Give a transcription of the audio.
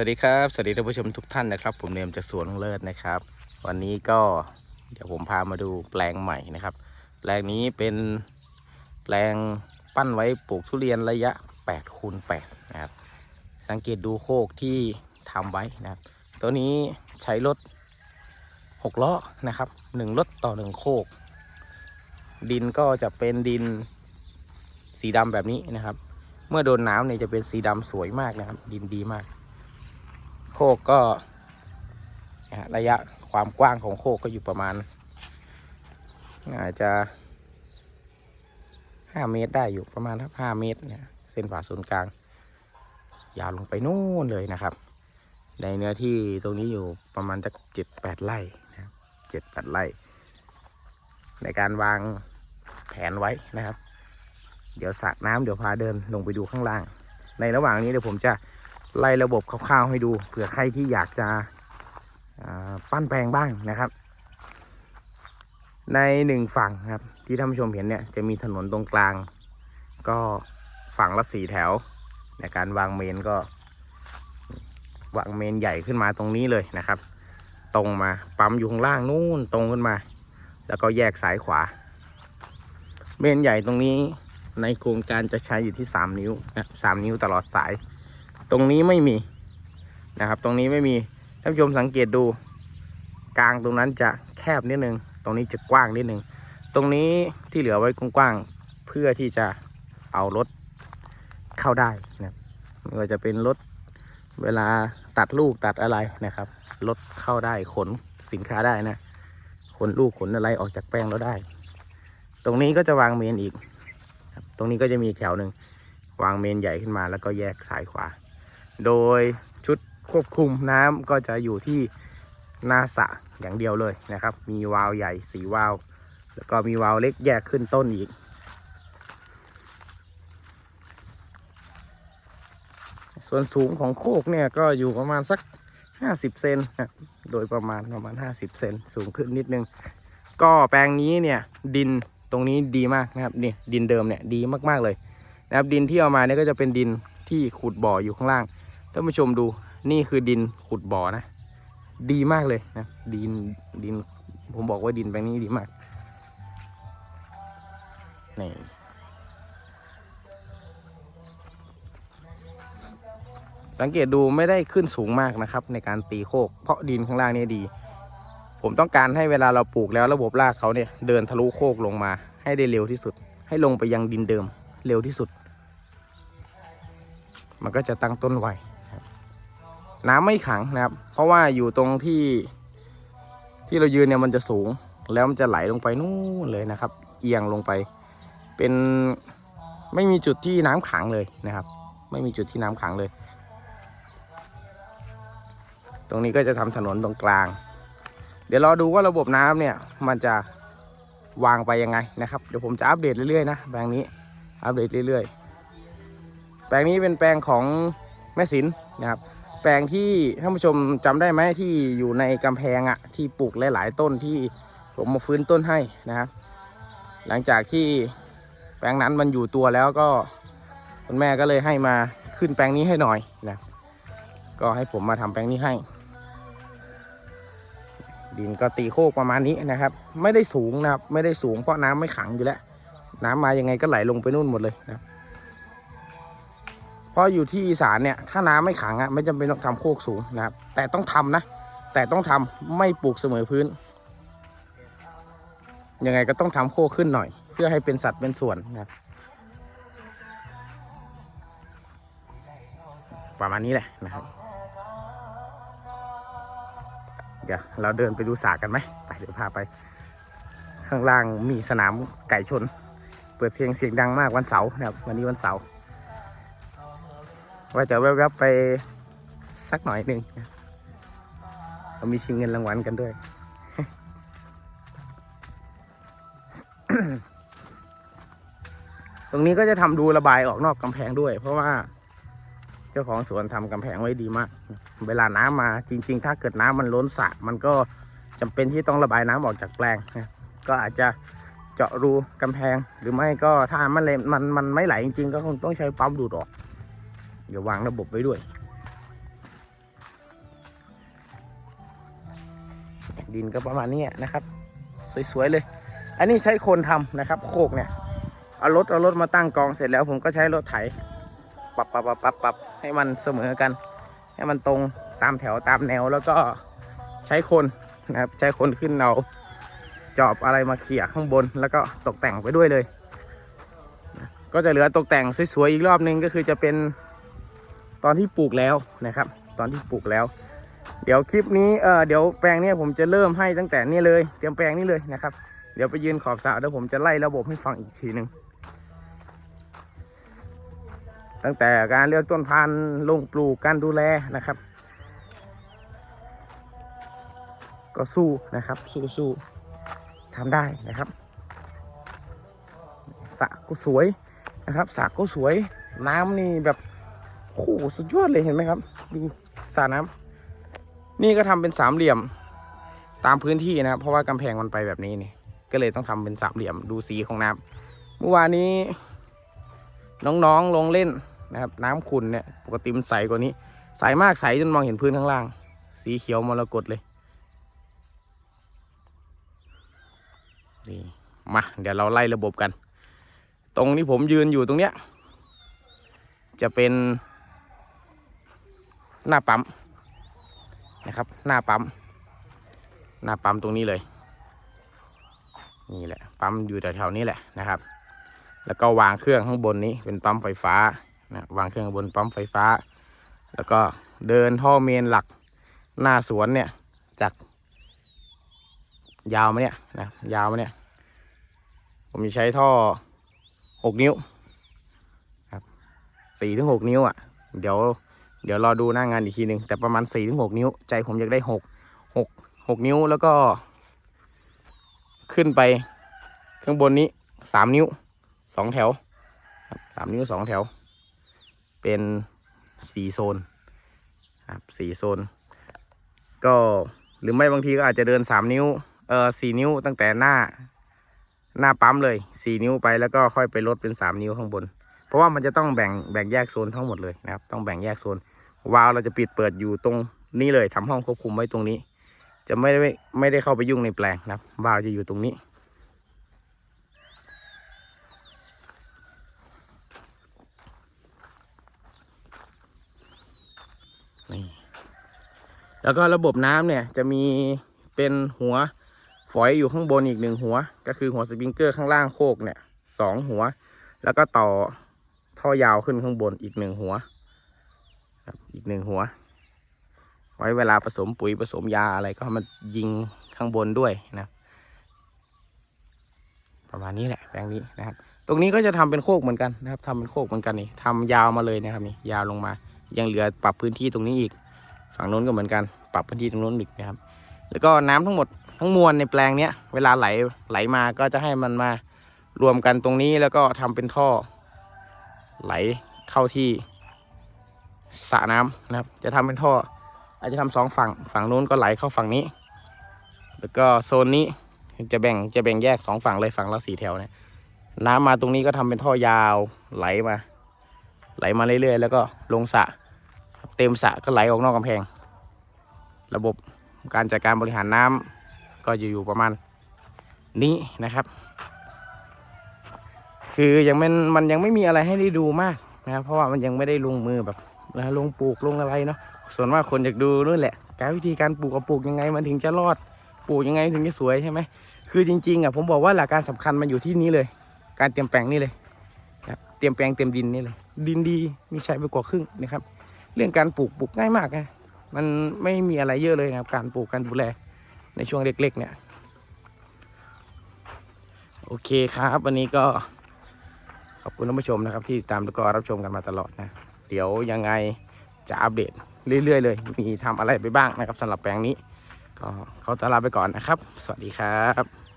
วัสดีครับ สวัสดีท่านผู้ชมทุกท่านนะครับ ผมเนมจากสวนลุงเลิศนะครับ วันนี้ก็เดี๋ยวผมพามาดูแปลงใหม่นะครับ แปลงนี้เป็นแปลงปั้นไว้ปลูกทุเรียนระยะ8คูณ8นะครับ สังเกตดูโคกที่ทำไว้นะครับ ตัวนี้ใช้รถ6ล้อนะครับ1รถต่อ 1 โคก ดินก็จะเป็นดินสีดำแบบนี้นะครับ เมื่อโดนน้ำเนี่ยจะเป็นสีดำสวยมากนะครับ ดินดีมาก โคกก็ระยะความกว้างของโคกก็อยู่ประมาณ อาจจะห้าเมตรได้อยู่ประมาณครับห้าเมตรเนี่ยเส้นผ่าศูนย์กลาง ยาวลงไปนู่นเลยนะครับ ในเนื้อที่ตรงนี้อยู่ประมาณจะเจ็ดแปดไร่นะเจ็ดแปดไร่ ในการวางแผนไว้นะครับ เดี๋ยวสระน้ำเดี๋ยวพาเดินลงไปดูข้างล่าง ในระหว่างนี้เดี๋ยวผมจะ ไล่ระบบคร่าวๆให้ดูเผื่อใครที่อยากจะปั้นแปลงบ้างนะครับ ในหนึ่งฝั่งครับ ที่ท่านผู้ชมเห็นเนี่ยจะมีถนนตรงกลาง ก็ฝั่งละสี่แถว ในการวางเมนก็ วางเมนใหญ่ขึ้นมาตรงนี้เลยนะครับ ตรงมาปั๊มอยู่ข้างล่างนู่นตรงขึ้นมา แล้วก็แยกซ้ายขวา เมนใหญ่ตรงนี้ในโครงการจะใช้อยู่ที่ 3 นิ้วสามนิ้วตลอดสาย ตรงนี้ไม่มีนะครับ ตรงนี้ไม่มีท่านผู้ชมสังเกตดู กลางตรงนั้นจะแคบนิดนึง ตรงนี้จะกว้างนิดนึง ตรงนี้ที่เหลือไว้กว้างๆเพื่อที่จะเอารถเข้าได้นะไม่ว่าจะเป็นรถเวลาตัดลูกตัดอะไรนะครับรถเข้าได้ขนสินค้าได้นะขนลูกขนอะไรออกจากแป้งแล้วได้ ตรงนี้ก็จะวางเมนอีก ตรงนี้ก็จะมีแถวหนึ่งวางเมนใหญ่ขึ้นมาแล้วก็แยกซ้ายขวา โดยชุดควบคุมน้ำก็จะอยู่ที่หน้าสระอย่างเดียวเลยนะครับ มีวาล์วใหญ่สีวาล์วแล้วก็มีวาล์วเล็กแยกขึ้นต้นอีก ส่วนสูงของโคกเนี่ยก็อยู่ประมาณสัก 50 เซนนะโดยประมาณประมาณ 50 เซนสูงขึ้นนิดนึง ก็แปลงนี้เนี่ยดินตรงนี้ดีมากนะครับนี่ดินเดิมเนี่ยดีมากๆเลยนะครับดินที่เอามาเนี่ยก็จะเป็นดินที่ขุดบ่ออยู่ข้างล่าง ท่านผู้ชมดูนี่คือดินขุดบ่อนะ ดีมากเลยนะ ดินดิน ผมบอกว่าดินแปลงนี้ดีมากนี่สังเกตดูไม่ได้ขึ้นสูงมากนะครับ ในการตีโคก เพราะดินข้างล่างนี่ดี ผมต้องการให้เวลาเราปลูกแล้วระบบรากเขาเนี่ยเดินทะลุโคกลงมา ให้ได้เร็วที่สุด ให้ลงไปยังดินเดิมเร็วที่สุด มันก็จะตั้งต้นไว น้ำไม่ขังนะครับ เพราะว่าอยู่ตรงที่ที่เรายืนเนี่ยมันจะสูง แล้วมันจะไหลลงไปนู่นเลยนะครับ เอียงลงไป เป็นไม่มีจุดที่น้ำขังเลยนะครับ ไม่มีจุดที่น้ำขังเลย ตรงนี้ก็จะทำถนนตรงกลาง เดี๋ยวรอดูว่าระบบน้ำเนี่ยมันจะวางไปยังไงนะครับ เดี๋ยวผมจะอัปเดตเรื่อยๆนะแปลงนี้อัปเดตเรื่อยๆ แปลงนี้เป็นแปลงของแม่สินนะครับ แปลงที่ท่านผู้ชมจำได้ไหมที่อยู่ในกำแพงอะ่ะที่ปลูกหลาย ๆ ต้นที่ผมมาฟื้นต้นให้นะครับ หลังจากที่แปลงนั้นมันอยู่ตัวแล้วก็คุณแม่ก็เลยให้มาขึ้นแปลงนี้ให้หน่อยนะ ก็ให้ผมมาทำแปลงนี้ให้ ดินก็ตีโคกประมาณนี้นะครับ ไม่ได้สูงนะครับ ไม่ได้สูงเพราะน้ำไม่ขังอยู่แล้ว น้ำมายังไงก็ไหลลงไปนู่นหมดเลยนะค รับเพราะอยู่ที่อีสานเนี่ยถ้าน้ำไม่ขังอะไม่จำเป็นต้องทำโคกสูงนะครับ แต่ต้องทำนะ แต่ต้องทำไม่ปลูกเสมอพื้น ยังไงก็ต้องทำโคกขึ้นหน่อย เพื่อให้เป็นสัดเป็นส่วนนะครับประมาณนี้แหละนะครับ เดี๋ยวเราเดินไปดูสระกันไหมไปเดี๋ยวพาไป ข้างล่างมีสนามไก่ชน เปิดเพลงเสียงดังมากวันเสาร์นะครับวันนี้วันเสาร์ ว่าจะแวบๆไปสักหน่อยหนึ่งเรามีชิงเงินรางวัลกันด้วย ตรงนี้ก็จะทำดูระบายออกนอกกำแพงด้วย เพราะว่าเจ้าของสวนทำกำแพงไว้ดีมาก เวลาน้ำมาจริง ๆ ถ้าเกิดน้ำมันล้นสระมันก็จำเป็นที่ต้องระบายน้ำออกจากแปลงก็อาจจะเจาะรูกำแพงหรือไม่ก็ถ้ามันเลยมันมันไม่ไหลจริงๆ ก็คงต้องใช้ปั๊มดูดออก เดี๋ยววางระบบไว้ด้วย ดินก็ประมาณนี้นะครับ สวย ๆ เลย อันนี้ใช้คนทำนะครับ โคกเนี่ย เอารถเอารถมาตั้งกองเสร็จแล้ว ผมก็ใช้รถไถปรับปรับปรับปรับปรบให้มันเสมอกัน ให้มันตรงตามแถวตามแนวแล้วก็ใช้คนนะครับใช้คนขึ้นเอาจอบอะไรมาเขี่ยข้างบน แล้วก็ตกแต่งไปด้วยเลย ก็จะเหลือตกแต่งสวยๆอีกรอบนึงก็คือจะเป็น ตอนที่ปลูกแล้วนะครับ ตอนที่ปลูกแล้ว เดี๋ยวคลิปนี้เออเดี๋ยวแปลงนี้ผมจะเริ่มให้ตั้งแต่นี่เลย เตรียมแปลงนี้เลยนะครับ เดี๋ยวไปยืนขอบสระแล้วผมจะไล่ระบบให้ฟังอีกทีหนึ่งตั้งแต่การเลือกต้นพันธุ์ลงปลูกการดูแลนะครับ ก็สู้นะครับสู้สู้ทำได้นะครับสระก็สวยนะครับสระก็สวยน้ำนี่แบบ โอ้โหสุดยอดเลยเห็นไหมครับ ดูสระน้ำนี่ก็ทำเป็นสามเหลี่ยมตามพื้นที่นะครับเพราะว่ากำแพงมันไปแบบนี้นี่ ก็เลยต้องทำเป็นสามเหลี่ยมดูสีของน้ำเมื่อวานนี้ น้องๆลงเล่นนะครับ น้ำขุ่นเนี่ยปกติมันใสกว่านี้ ใสมากใสจนมองเห็นพื้นข้างล่าง สีเขียวมรกตเลยนี่มาเดี๋ยวเราไล่ระบบกัน ตรงที่ผมยืนอยู่ตรงเนี้ยจะเป็น หน้าปั๊มนะครับ หน้าปั๊ม หน้าปั๊มตรงนี้เลย นี่แหละ ปั๊มอยู่แถวๆนี้แหละนะครับ แล้วก็วางเครื่องข้างบนนี้เป็นปั๊มไฟฟ้านะวางเครื่องบนปั๊มไฟฟ้า แล้วก็เดินท่อเมนหลักหน้าสวนเนี่ยจาก ยาวมาเนี่ยนะยาวมาเนี่ย ผมจะใช้ท่อหกนิ้วครับสี่ถึงหกนิ้วอะ เดี๋ยว เดี๋ยวรอดูหน้างานอีกทีหนึ่งแต่ประมาณสี่ถึงหกนิ้ว ใจผมอยากได้หกหกหกนิ้วแล้วก็ ขึ้นไปข้างบนนี้สามนิ้วสองแถวสามนิ้วสองแถว เป็นสี่โซนครับสี่โซน ก็หรือไม่บางทีก็อาจจะเดินสามนิ้วเออสี่นิ้วตั้งแต่หน้าหน้าปั๊มเลยสี่นิ้วไปแล้วก็ค่อยไปลดเป็นสามนิ้วข้างบน เพราะว่ามันจะต้องแบ่งแบ่งแยกโซนทั้งหมดเลยนะครับ ต้องแบ่งแยกโซน วาล์วเราจะปิดเปิดอยู่ตรงนี้เลยทำห้องควบคุมไว้ตรงนี้ จะไม่ได้ไม่ได้เข้าไปยุ่งในแปลงนะครับ วาล์วจะอยู่ตรงนี้นี่แล้วก็ระบบน้ำเนี่ยจะมีเป็นหัวฝอยอยู่ข้างบนอีกหนึ่งหัว ก็คือหัวสปริงเกอร์ข้างล่างโคกเนี่ยสองหัว แล้วก็ต่อท่อยาวขึ้นข้างบนอีกหนึ่งหัว ครับอีกหนึ่งหัว ไว้เวลาผสมปุ๋ยผสมยาอะไรก็มายิงข้างบนด้วยนะ ประมาณนี้แหละแปลงนี้นะครับ ตรงนี้ก็จะทำเป็นโคกเหมือนกันนะครับทำเป็นโคกเหมือนกันนี่ทำยาวมาเลยนะครับนี่ยาวลงมา ยังเหลือปรับพื้นที่ตรงนี้อีก ฝั่งโน้นก็เหมือนกัน ปรับพื้นที่ตรงโน้นอีกนะครับ แล้วก็น้ำทั้งหมดทั้งมวลในแปลงเนี้ยเวลาไหลไหลมาก็จะให้มันมารวมกันตรงนี้แล้วก็ทำเป็นท่อ ไหลเข้าที่ สระน้ำนะครับ จะทำเป็นท่อ อาจจะทำสองฝั่งฝั่งนู้นก็ไหลเข้าฝั่งนี้ แล้วก็โซนนี้จะแบ่งจะแบ่งแยกสองฝั่งเลยฝั่งละสี่แถวเนี่ยน้ำมาตรงนี้ก็ทำเป็นท่อยาวไหลมา ไหลมาเรื่อยๆ แล้วก็ลงสระเต็มสระก็ไหลออกนอกกำแพง ระบบการจัดการบริหารน้ำก็อยู่ประมาณนี้นะครับ คือยังมันมันยังไม่มีอะไรให้ได้ดูมากนะครับ เพราะว่ามันยังไม่ได้ลงมือแบบ นะลงปลูกลงอะไรเนาะส่วนมากคนอยากดูนู่นแหละการวิธีการปลูกเอาปลูกยังไงมันถึงจะรอดปลูกยังไงถึงจะสวยใช่ไหมคือจริงๆอะผมบอกว่าหลักการสำคัญมันอยู่ที่นี้เลย การเตรียมแปลงนี่เลยครับเตรียมแปลงเตรียมดินนี่เลย ดินดีมีใช้ไปกว่าครึ่งนะครับ เรื่องการปลูกปลูกง่ายมากนะมันไม่มีอะไรเยอะเลยนะครับการปลูกการดูแลในช่วงเล็กๆเนี่ยโอเคครับ วันนี้ก็ขอบคุณท่านผู้ชมนะครับ ที่ติดตามแล้วก็รับชมกันมาตลอดนะ เดี๋ยวยังไงจะอัปเดตเรื่อยๆเลย มีทำอะไรไปบ้างนะครับสำหรับแปลงนี้ ก็เขาจะลาไปก่อนนะครับ สวัสดีครับ